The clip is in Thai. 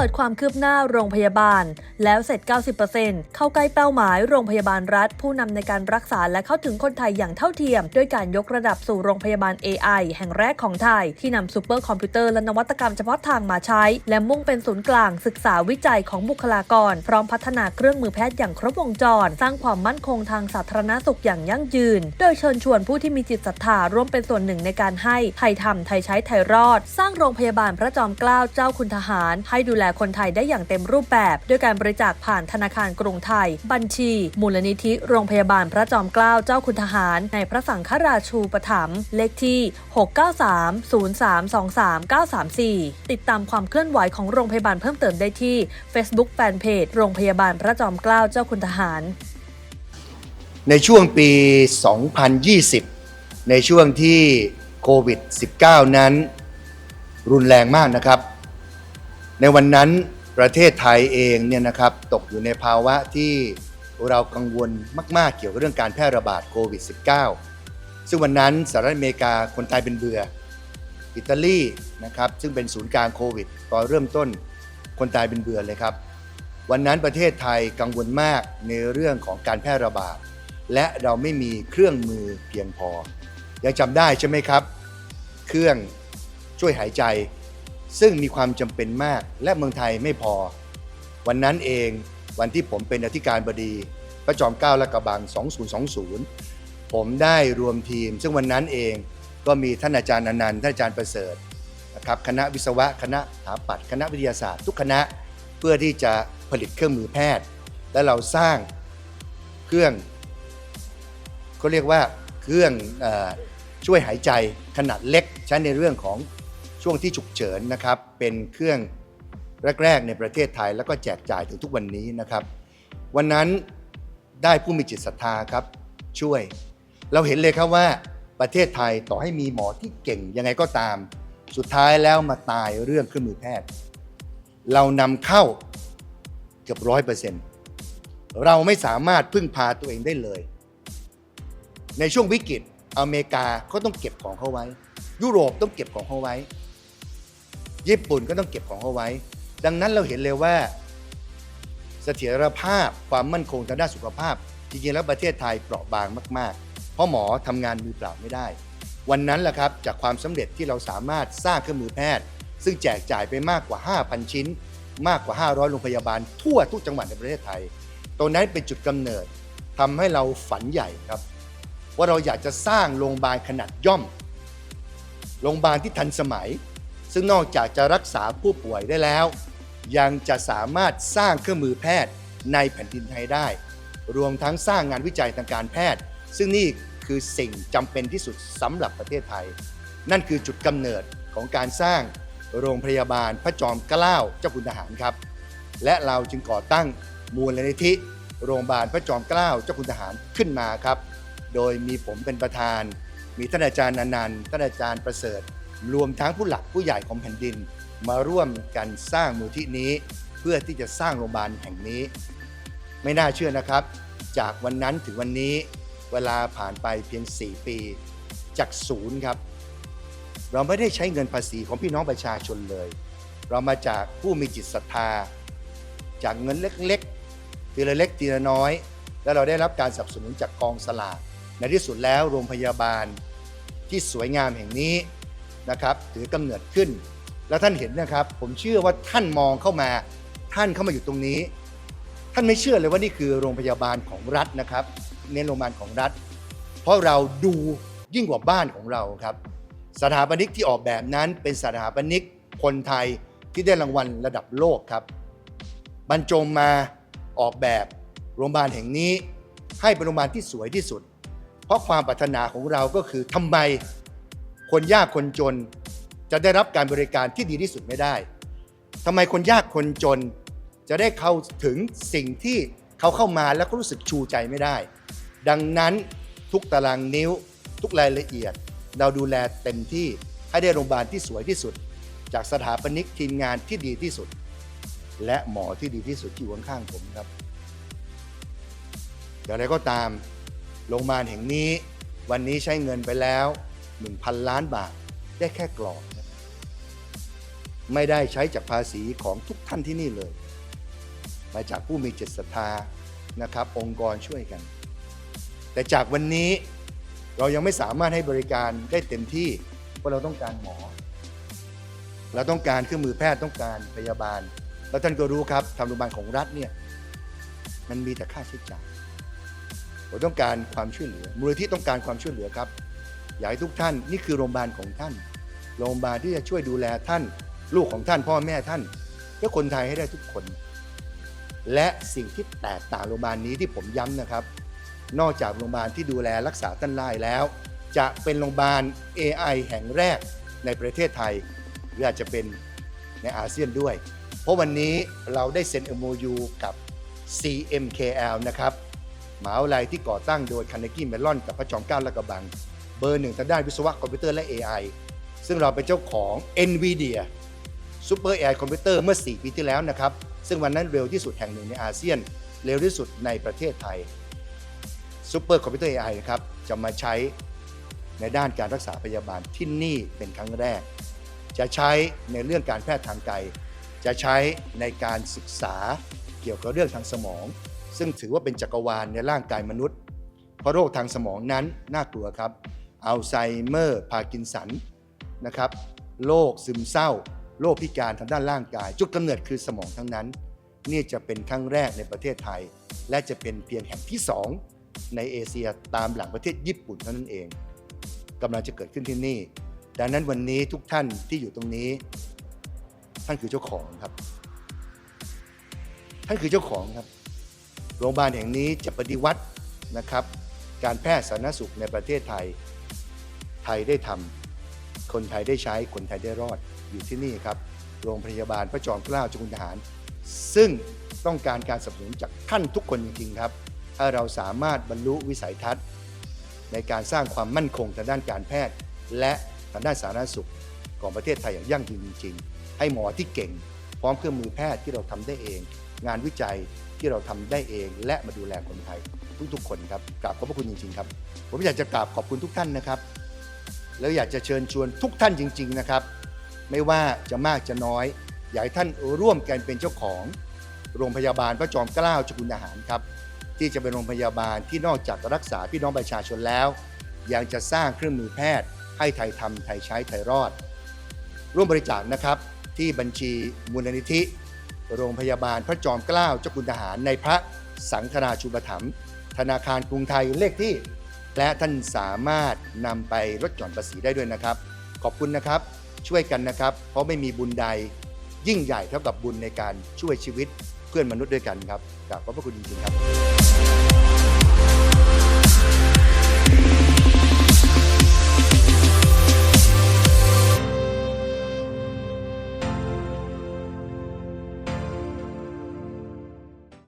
ปิดความคืบหน้าโรงพยาบาล แล้วเสร็จ 90%เข้าใกล้เป้าหมายโรงพยาบาลรัฐ ผู้นำในการรักษาและเข้าถึงคนไทยอย่างเท่าเทียม ด้วยการยกระดับสู่โรงพยาบาล AI แห่งแรกของไทย ที่นำซูเปอร์คอมพิวเตอร์และนวัตกรรมเฉพาะทางมาใช้ และมุ่งเป็นศูนย์กลางศึกษาวิจัยของบุคลากร พร้อมพัฒนาเครื่องมือแพทย์อย่างครบวงจร สร้างความมั่นคงทางสาธารณสุขอย่างยั่งยืน โดยเชิญชวนผู้ที่มีจิตศรัทธาร่วมเป็นส่วนหนึ่งในการให้ไทยทำไทยใช้ไทยรอด สร้างโรงพยาบาลพระจอมเกล้าเจ้าคุณทหาร ให้ดูแลคนไทยได้อย่างเต็มรูปแบบ ด้วยการบริจาคผ่านธนาคารกรุงไทย บัญชี มูลนิธิ โรงพยาบาลพระจอมเกล้าเจ้าคุณทหาร ในพระสังฆราชูปถัมภ์เลขที่ 693-0323-934 ติดตามความเคลื่อนไหวของโรงพยาบาลเพิ่มเติมได้ที่ Facebook Fanpage โรงพยาบาลพระจอมเกล้าเจ้าคุณทหาร ในช่วงปี 2020 ในช่วงที่โควิด -19 นั้น รุนแรงมากนะครับ ในวันนั้นประเทศไทยเองเนี่ยนะครับตกอยู่ในภาวะที่เรากังวลมาก ๆ เกี่ยวกับเรื่องการแพร่ระบาดโควิด -19 ซึ่งวันนั้นสหรัฐอเมริกาคนไทยเป็นเบื่ออิตาลีนะครับซึ่งเป็นศูนย์กลางโควิดตอนเริ่มต้นคนตายเป็นเบื่อเลยครับ วันนั้นประเทศไทยกังวลมากในเรื่องของการแพร่ระบาด และเราไม่มีเครื่องมือเพียงพอ ยังจำได้ใช่ไหมครับ เครื่องช่วยหายใจ ซึ่งมีความจำเป็นมากและเมืองไทยไม่พอ วันนั้นเองวันที่ผมเป็นอธิการบดีพระจอมเกล้าและกระบัง 2020 ผมได้รวมทีม ซึ่งวันนั้นเองก็มีท่านอาจารย์อนันต์ท่านอาจารย์ประเสริฐนะครับคณะวิศวะคณะสถาปัตย์คณะวิทยาศาสตร์ทุกคณะเพื่อที่จะผลิตเครื่องมือแพทย์ และเราสร้างเครื่องเขาเรียกว่าเครื่องอช่วยหายใจขนาดเล็กใช้ในเรื่องของ ช่วงที่ฉุกเฉินนะครับ เป็นเครื่องแรก ๆ ในประเทศไทย แล้วก็แจกจ่ายถึงทุกวันนี้นะครับ วันนั้นได้ผู้มีจิตศรัทธาครับ ช่วย เราเห็นเลยครับว่าประเทศไทยต่อให้มีหมอที่เก่งยังไงก็ตาม สุดท้ายแล้วมาตายเรื่องเครื่องมือแพทย์ เรานำเข้าเกือบร้อยเปอร์เซ็นต์เราไม่สามารถพึ่งพาตัวเองได้เลย ในช่วงวิกฤตอเมริกาเขาต้องเก็บของเขาไว้ ยุโรปต้องเก็บของเขาไว้ ญี่ปุ่นก็ต้องเก็บของเขาไว้ ดังนั้นเราเห็นเลยว่า เสถียรภาพความมั่นคงทางด้านสุขภาพ จริงๆแล้วประเทศไทยเปราะบางมาก ๆ เพราะหมอทำงานมือเปล่าไม่ได้ วันนั้นแหละครับจากความสำเร็จที่เราสามารถสร้างเครื่องมือแพทย์ ซึ่งแจกจ่ายไปมากกว่า 5,000 ชิ้น มากกว่า 500 โรงพยาบาล ทั่วทุกจังหวัดในประเทศไทย ตรงนั้นเป็นจุดกำเนิดทำให้เราฝันใหญ่ครับ ว่าเราอยากจะสร้างโรงพยาบาลขนาดย่อม โรงพยาบาลที่ทันสมัย ซึ่งนอกจากจะรักษาผู้ป่วยได้แล้ว ยังจะสามารถสร้างเครื่องมือแพทย์ในแผ่นดินไทยได้ รวมทั้งสร้างงานวิจัยทางการแพทย์ ซึ่งนี่คือสิ่งจำเป็นที่สุดสำหรับประเทศไทย นั่นคือจุดกำเนิดของการสร้างโรงพยาบาลพระจอมเกล้าเจ้าคุณทหารครับ และเราจึงก่อตั้งมูลนิธิโรงพยาบาลพระจอมเกล้าเจ้าคุณทหารขึ้นมาครับ โดยมีผมเป็นประธาน มีท่านอาจารย์นันต์ท่านอาจารย์ประเสริฐ รวมทั้งผู้หลักผู้ใหญ่ของแผ่นดิน มาร่วมกันสร้างมูลที่นี้ เพื่อที่จะสร้างโรงพยาบาลแห่งนี้ ไม่น่าเชื่อนะครับ จากวันนั้นถึงวันนี้เวลาผ่านไปเพียง 4 ปี จากศูนย์ครับ เราไม่ได้ใช้เงินภาษีของพี่น้องประชาชนเลย เรามาจากผู้มีจิตศรัทธา จากเงินเล็กๆทีละเล็กทีละน้อย แล้วเราได้รับการสนับสนุนจากกองสลากในที่สุดแล้วโรงพยาบาลที่สวยงามแห่งนี้ นะครับถือกำเนิดขึ้น แล้วท่านเห็นนะครับ ผมเชื่อว่าท่านมองเข้ามา ท่านเข้ามาอยู่ตรงนี้ ท่านไม่เชื่อเลยว่านี่คือโรงพยาบาลของรัฐนะครับ เน้นโรงพยาบาลของรัฐ เพราะเราดูยิ่งกว่าบ้านของเราครับ สถาปนิกที่ออกแบบนั้นเป็นสถาปนิกคนไทยที่ได้รางวัลระดับโลกครับ บรรจงมาออกแบบโรงพยาบาลแห่งนี้ ให้เป็นโรงพยาบาลที่สวยที่สุด เพราะความปรารถนาของเราก็คือทำไม คนยากคนจนจะได้รับการบริการที่ดีที่สุดไม่ได้ทำไมคนยากคนจนจะได้เข้าถึงสิ่งที่เขาเข้ามาแล้วก็รู้สึกชูใจไม่ได้ ดังนั้นทุกตารางนิ้ว ทุกรายละเอียด เราดูแลเต็มที่ให้ได้โรงพยาบาลที่สวยที่สุด จากสถาปนิกทีมงานที่ดีที่สุด และหมอที่ดีที่สุดที่อยู่ข้างๆผมครับอย่างไรก็ตามโรงพยาบาลแห่งนี้ วันนี้ใช้เงินไปแล้ว 1,000 ล้านบาท ได้แค่กรอบไม่ได้ใช้จากภาษีของทุกท่านที่นี่เลย มาจากผู้มีจิตศรัทธานะครับ องค์กรช่วยกัน แต่จากวันนี้เรายังไม่สามารถให้บริการได้เต็มที่ เพราะเราต้องการหมอ เราต้องการเครื่องมือแพทย์ต้องการพยาบาล แล้วท่านก็รู้ครับทางโรงพยาบาลของรัฐเนี่ยมันมีแต่ค่าใช้จ่ายเราต้องการความช่วยเหลือมูลนิธิต้องการความช่วยเหลือครับ อยากให้ทุกท่านนี่คือโรงพยาบาลของท่าน โรงพยาบาลที่จะช่วยดูแลท่าน ลูกของท่านพ่อแม่ท่านเพื่อคนไทยให้ได้ทุกคน และสิ่งที่แตกต่างโรงพยาบาลนี้ที่ผมย้ำนะครับ นอกจากโรงพยาบาลที่ดูแลรักษาท่านได้แล้ว จะเป็นโรงพยาบาล AI แห่งแรกในประเทศไทยหรืออาจจะเป็นในอาเซียนด้วย เพราะวันนี้เราได้เซ็น MOU กับ CMKL นะครับหมหาวิทยาลัยที่ก่อตั้งโดยค a น n กี้เมลอนกับพระจอมเกล้าและกระบัง เบอร์หนึ่งทางด้านวิศวะคอมพิวเตอร์และ AI ซึ่งเราเป็นเจ้าของ NVIDIA Super AI คอมพิวเตอร์เมื่อ 4 ปีที่แล้วนะครับ ซึ่งวันนั้นเร็วที่สุดแห่งหนึ่งในอาเซียน เร็วที่สุดในประเทศไทย Super คอมพิวเตอร์ AI นะครับ จะมาใช้ในด้านการรักษาพยาบาลที่นี่เป็นครั้งแรก จะใช้ในเรื่องการแพทย์ทางไกล จะใช้ในการศึกษาเกี่ยวกับเรื่องทางสมอง ซึ่งถือว่าเป็นจักรวาลในร่างกายมนุษย์ เพราะโรคทางสมองนั้นน่ากลัวครับ อัลไซเมอร์พาร์กินสันนะครับโรคซึมเศร้า โรคพิการทางด้านร่างกาย จุดกำเนิดคือสมองทั้งนั้น นี่จะเป็นครั้งแรกในประเทศไทย และจะเป็นเพียงแห่งที่ 2 ในเอเชียตามหลังประเทศญี่ปุ่นเท่านั้นเองกำลังจะเกิดขึ้นที่นี่ ดังนั้นวันนี้ทุกท่านที่อยู่ตรงนี้ ท่านคือเจ้าของครับ ท่านคือเจ้าของครับ โรงพยาบาลแห่งนี้จะปฏิวัตินะครับ การแพทย์สาธารณสุขในประเทศไทย ยได้ทำคนไทยได้ใช้ คนไทยได้รอดอยู่ที่นี่ครับ โรงพยาบาลพระจอมเกล้าจุฬาทหาร ซึ่งต้องการการสนับสนุนจากท่านทุกคนจริงๆครับ ถ้าเราสามารถบรรลุวิสัยทัศน์ ในการสร้างความมั่นคงทางด้านการแพทย์ และทางด้านสาธารณสุขของประเทศไทยอย่างยั่งยืนจริง ๆ ให้หมอที่เก่ง พร้อมเครื่องมือแพทย์ที่เราทำได้เอง งานวิจัยที่เราทำได้เอง และมาดูแลคนไทยทุกๆ คนครับกราบขอบพระคุณจริงๆครับ ผมอยากจะกราบขอบคุณทุกท่านนะครับ แล้วอยากจะเชิญชวนทุกท่านจริง ๆ นะครับ ไม่ว่าจะมากจะน้อย อยากให้ท่านร่วมกันเป็นเจ้าของโรงพยาบาลพระจอมเกล้าเจุฬาทหารครับ ที่จะเป็นโรงพยาบาลที่นอกจากรักษาพี่น้องประชาชนแล้ว ยังจะสร้างเครื่องมือแพทย์ ให้ไทยทำไทยใช้ไทยรอด ร่วมบริจาคนะครับที่บัญชีมูลนิธิ โรงพยาบาลพระจอมเกล้าเจ้าคุณทหารในพระสังฆราชูปถัมภ์ธนาคารกรุงไทยเลขที่ และท่านสามารถนำไปลดหย่อนภาษีได้ด้วยนะครับ ขอบคุณนะครับ ช่วยกันนะครับ เพราะไม่มีบุญใด ยิ่งใหญ่เท่ากับบุญในการช่วยชีวิตเพื่อนมนุษย์ด้วยกันครับกราบขอบพระคุณจริงๆครับ